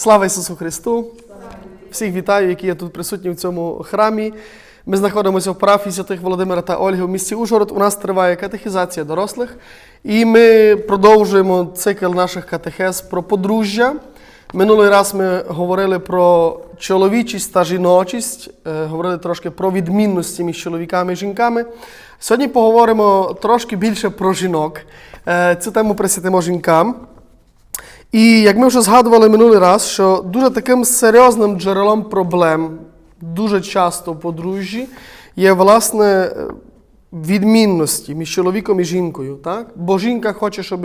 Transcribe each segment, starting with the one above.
Слава Ісусу Христу! Всіх вітаю, які є тут присутні в цьому храмі. Ми знаходимося в парафії святих Володимира та Ольги в місті Ужгород. У нас триває катехізація дорослих, і ми продовжуємо цикл наших катехез про подружжя. Минулий раз ми говорили про чоловічість та жіночість, е, говорили трошки про відмінності між чоловіками і жінками. Сьогодні поговоримо трошки більше про жінок. Е, Цю тему присвятимо жінкам. І як ми вже згадували минулий раз, що дуже таким серйозним джерелом проблем дуже часто в подружжі є власне відмінності між чоловіком і жінкою. Так? Бо жінка хоче, щоб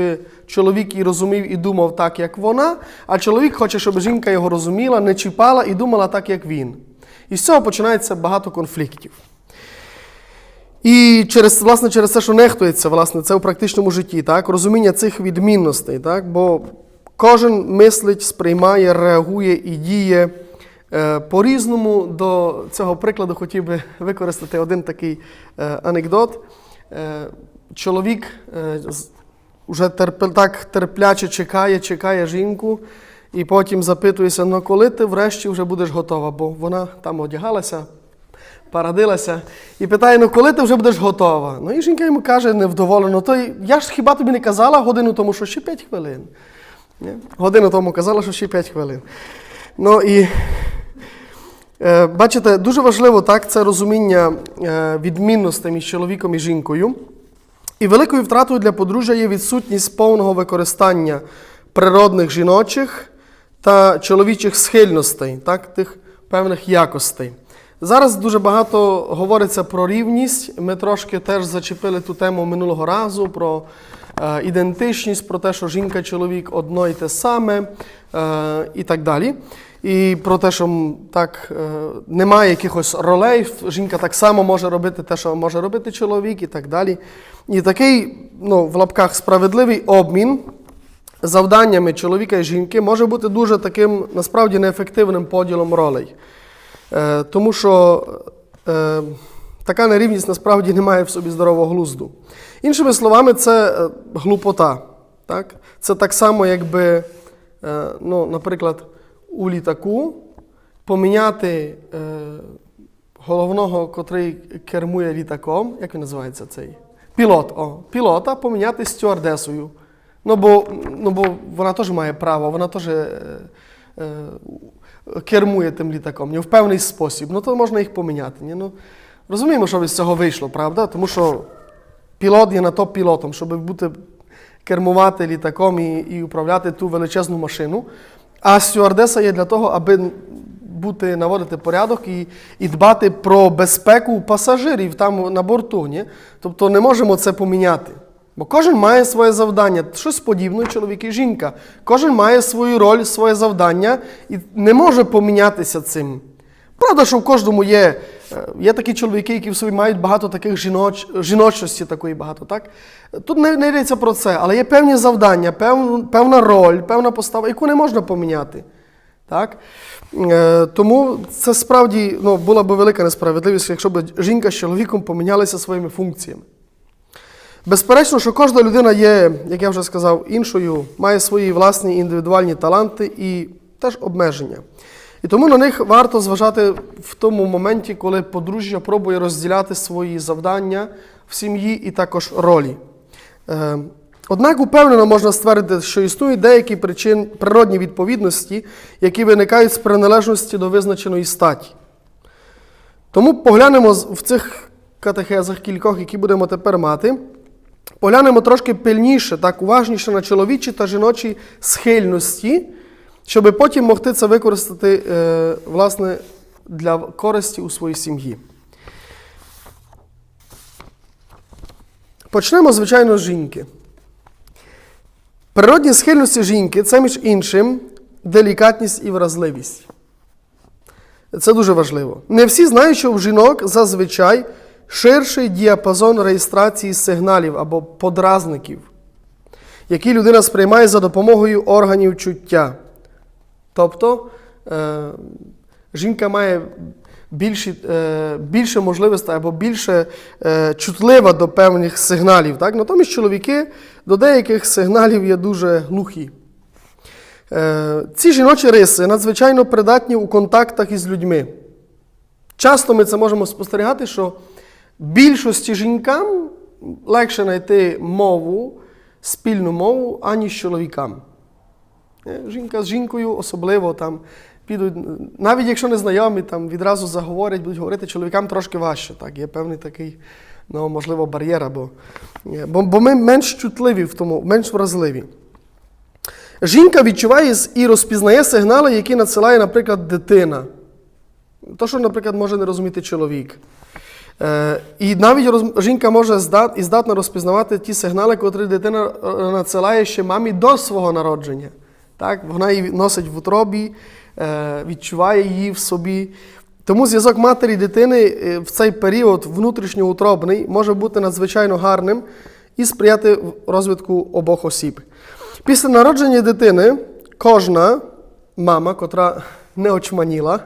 чоловік її розумів і думав так, як вона, а чоловік хоче, щоб жінка його розуміла, не чіпала і думала так, як він. І з цього починається багато конфліктів. І через, власне, через те, що нехтується власне, це у практичному житті, так? розуміння цих відмінностей, так? бо кожен мислить, сприймає, реагує і діє е, по-різному. До цього прикладу хотів би використати один такий е, анекдот. Е, чоловік вже терп, так терпляче чекає, чекає жінку, і потім запитується, ну коли ти врешті вже будеш готова, бо вона там одягалася, порадилася і питає: ну коли ти вже будеш готова? Ну і жінка йому каже невдоволено, то я ж хіба тобі не казала годину тому, що ще 5 хвилин. Годину тому казала, що ще 5 хвилин. Ну і е, бачите, дуже важливо так, це розуміння е, відмінностей між чоловіком і жінкою. І великою втратою для подружжя є відсутність повного використання природних жіночих та чоловічих схильностей, так, тих певних якостей. Зараз дуже багато говориться про рівність. Ми трошки теж зачепили ту тему минулого разу про ідентичність, про те, що жінка чоловік одно і те саме е, і так далі. І про те, що так е, немає якихось ролей, жінка так само може робити те, що може робити чоловік, і так далі. І такий, ну, в лапках справедливий обмін завданнями чоловіка і жінки може бути дуже таким насправді неефективним поділом ролей. Е, тому що е, така нерівність насправді не має в собі здорового глузду. Іншими словами, це е, глупота. Так? Це так само, якби, е, ну, наприклад, у літаку поміняти е, головного, котрий кермує літаком, як він називається цей? Пілот. О, пілота поміняти стюардесою. Ну, бо, ну, бо вона теж має право, вона теж кермує тим літаком ні, в певний спосіб. Ну, то можна їх поміняти. Ні? Ну, розуміємо, що з цього вийшло, правда? Тому що пілот є на то пілотом, щоб бути, кермувати літаком і, і управляти ту величезну машину. А стюардеса є для того, аби бути, наводити порядок і, і дбати про безпеку пасажирів там на борту. Ні? Тобто не можемо це поміняти. Бо кожен має своє завдання, щось подібне, чоловік і жінка. Кожен має свою роль, своє завдання і не може помінятися цим. Правда, що в кожному є, є такі чоловіки, які в собі мають багато таких жіноч, жіночності такої багато. Так? Тут не, не йдеться про це, але є певні завдання, пев, певна роль, певна постава, яку не можна поміняти. Так? Е, тому це справді ну, була б велика несправедливість, якщо б жінка з чоловіком помінялися своїми функціями. Безперечно, що кожна людина є, як я вже сказав, іншою, має свої власні індивідуальні таланти і теж обмеження. І тому на них варто зважати в тому моменті, коли подружжя пробує розділяти свої завдання в сім'ї і також ролі. Е, Однак упевнено можна ствердити, що існують деякі причин природні відповідності, які виникають з приналежності до визначеної статі. Тому поглянемо в цих катехезах кількох, які будемо тепер мати. Поглянемо трошки пильніше, так уважніше на чоловічі та жіночі схильності, щоб потім могти це використати е, власне, для користі у своїй сім'ї. Почнемо, звичайно, з жінки. Природні схильності жінки це, між іншим, делікатність і вразливість. Це дуже важливо. Не всі знають, що в жінок зазвичай ширший діапазон реєстрації сигналів або подразників, які людина сприймає за допомогою органів чуття. Тобто е, жінка має більші, е, більше можливостей або більше е, чутлива до певних сигналів. Так? Натомість чоловіки до деяких сигналів є дуже глухі. Ці жіночі риси надзвичайно придатні у контактах із людьми. Часто ми це можемо спостерігати, що більшості жінкам легше знайти мову, спільну мову, аніж чоловікам. Жінка з жінкою особливо там підуть, навіть якщо не знайомі, там відразу заговорять, будуть говорити, чоловікам трошки важче. Так, є певний такий, ну, можливо, бар'єр, бо, бо ми менш чутливі в тому, менш вразливі. Жінка відчуває і розпізнає сигнали, які надсилає, наприклад, дитина. То, що, наприклад, може не розуміти чоловік. Е, і навіть роз... жінка може здат... і здатна розпізнавати ті сигнали, котрі дитина е, надсилає ще мамі до свого народження. Так? Вона її носить в утробі, е, відчуває її в собі. Тому зв'язок матері і дитини е, в цей період внутрішньоутробний може бути надзвичайно гарним і сприяти розвитку обох осіб. Після народження дитини кожна мама, котра не очманіла,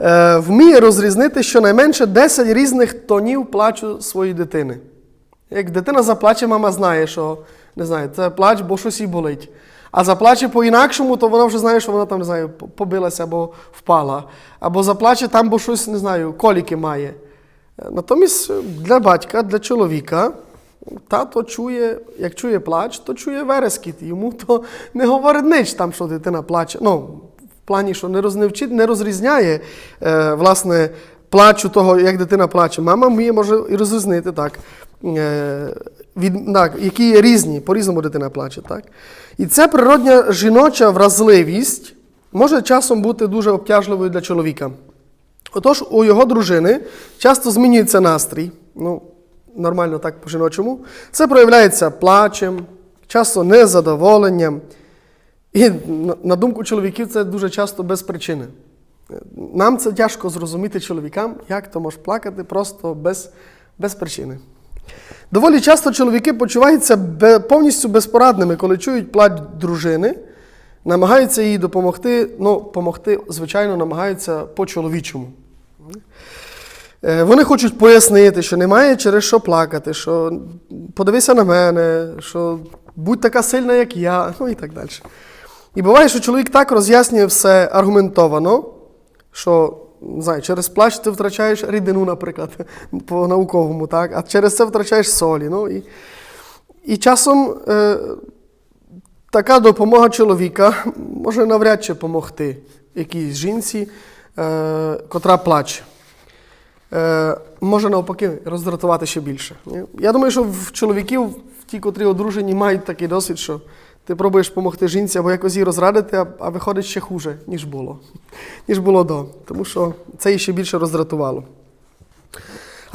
е, вміє розрізнити щонайменше 10 різних тонів плачу своєї дитини. Як дитина заплаче, мама знає, що не знаю, це плач, бо щось їй болить. А заплаче по-інакшому, то вона вже знає, що вона там не знаю, побилася або впала. Або заплаче там, бо щось не знаю, коліки має. Натомість е, для батька, для чоловіка, тато чує, як чує плач, то чує верескіт. Йому то не говорить ніч там, що дитина плаче. Ну, в плані, що не, роз, не, вчить, не розрізняє е, власне, плачу того, як дитина плаче. Мама вміє може і розрізнити так. Е, від, так, які різні, по-різному дитина плаче. Так? І ця природня жіноча вразливість може часом бути дуже обтяжливою для чоловіка. Отож, у його дружини часто змінюється настрій, ну, нормально так по-жіночому. Це проявляється плачем, часто незадоволенням. І на- думку чоловіків, це дуже часто без причини. Нам це тяжко зрозуміти чоловікам, як то може плакати просто без, без причини. Доволі часто чоловіки почуваються повністю безпорадними, коли чують плач дружини, намагаються їй допомогти. Ну, допомогти, звичайно, намагаються по-чоловічому. Е, Вони хочуть пояснити, що немає через що плакати, що подивися на мене, що будь така сильна, як я, ну і так далі. І буває, що чоловік так роз'яснює все аргументовано, що не знаю, через плач ти втрачаєш рідину, наприклад, по науковому, так? а через це втрачаєш солі. Ну, і, і часом е, така допомога чоловіка може навряд чи допомогти якійсь жінці, е, котра плаче. Е, може навпаки роздратувати ще більше. Я думаю, що в чоловіків, ті, котрі одружені, мають такий досвід, що ти пробуєш допомогти жінці або якось її розрадити, а, виходить ще хуже, ніж було, ніж було до. Тому що це її ще більше роздратувало.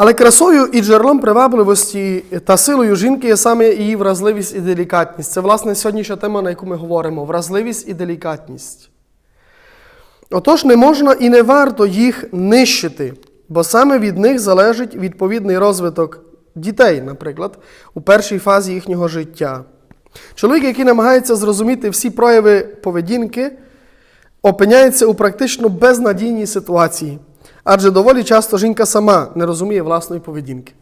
Але красою і джерелом привабливості та силою жінки є саме її вразливість і делікатність. Це, власне, сьогоднішня тема, на яку ми говоримо: вразливість і делікатність. Отож, не можна і не варто їх нищити, бо саме від них залежить відповідний розвиток дітей, наприклад, у першій фазі їхнього життя. Чоловік, який намагається зрозуміти всі прояви поведінки, опиняється у практично безнадійній ситуації, адже доволі часто жінка сама не розуміє власної поведінки.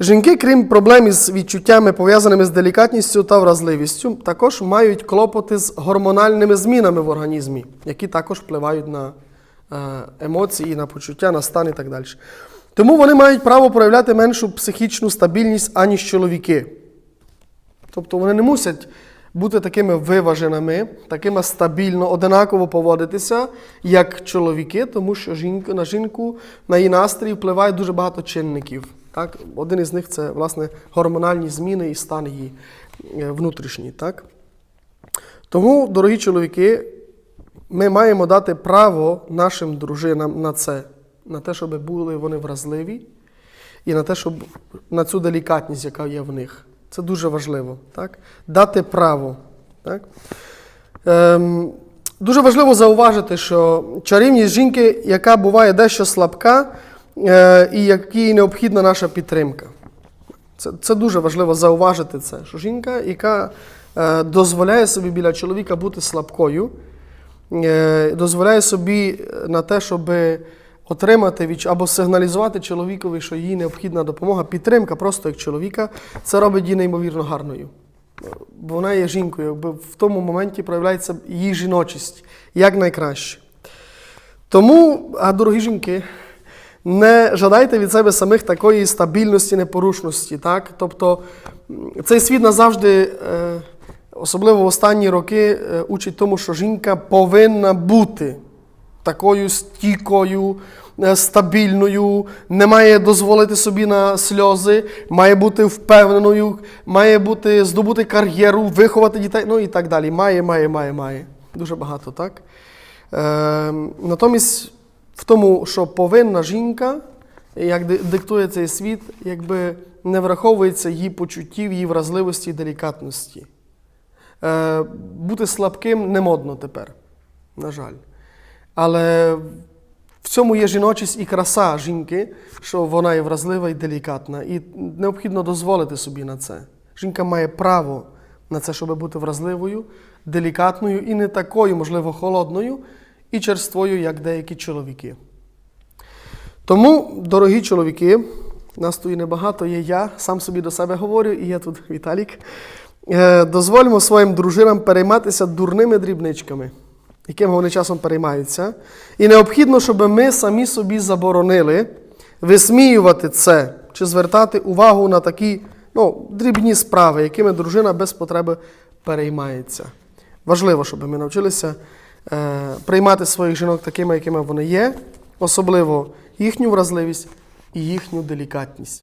Жінки, крім проблем із відчуттями, пов'язаними з делікатністю та вразливістю, також мають клопоти з гормональними змінами в організмі, які також впливають на е, емоції, на почуття, на стан і так далі. Тому вони мають право проявляти меншу психічну стабільність, аніж чоловіки. Тобто вони не мусять бути такими виваженими, такими стабільно, одинаково поводитися, як чоловіки, тому що жінка, на жінку, на її настрій впливає дуже багато чинників. Так? Один із них це власне гормональні зміни і стан її е, внутрішній. Так? Тому, дорогі чоловіки, ми маємо дати право нашим дружинам на це, на те, щоб були вони вразливі, і на те, щоб на цю делікатність, яка є в них. Це дуже важливо. Так? Дати право. Так? Ем, дуже важливо зауважити, що чарівність жінки, яка буває дещо слабка, е, і якій необхідна наша підтримка. Це, це дуже важливо зауважити це, що жінка, яка е, дозволяє собі біля чоловіка бути слабкою, е, дозволяє собі на те, щоб отримати від, або сигналізувати чоловікові, що їй необхідна допомога, підтримка просто як чоловіка, це робить її неймовірно гарною. бо вона є жінкою, якби в тому моменті проявляється її жіночість як найкраще. Тому, а дорогі жінки, не жадайте від себе самих такої стабільності, непорушності. Так? Тобто цей світ назавжди, е, особливо в останні роки, е, учить тому, що жінка повинна бути такою стійкою, е, стабільною, не має дозволити собі на сльози, має бути впевненою, має бути здобути кар'єру, виховати дітей, ну і так далі. Має, має, має, має. Дуже багато, так? Е, натомість в тому, що повинна жінка, як диктує цей світ, якби не враховується її почуттів, її вразливості і делікатності. Е, бути слабким не модно тепер, на жаль. Але в цьому є жіночість і краса жінки, що вона є вразлива і делікатна. І необхідно дозволити собі на це. Жінка має право на це, щоб бути вразливою, делікатною і не такою, можливо, холодною і черствою, як деякі чоловіки. Тому, дорогі чоловіки, нас тут і небагато, є я, сам собі до себе говорю, і є тут Віталік. Е, Дозвольмо своїм дружинам перейматися дурними дрібничками, якими вони часом переймаються. І необхідно, щоб ми самі собі заборонили висміювати це чи звертати увагу на такі ну, дрібні справи, якими дружина без потреби переймається. Важливо, щоб ми навчилися е, приймати своїх жінок такими, якими вони є, особливо їхню вразливість і їхню делікатність.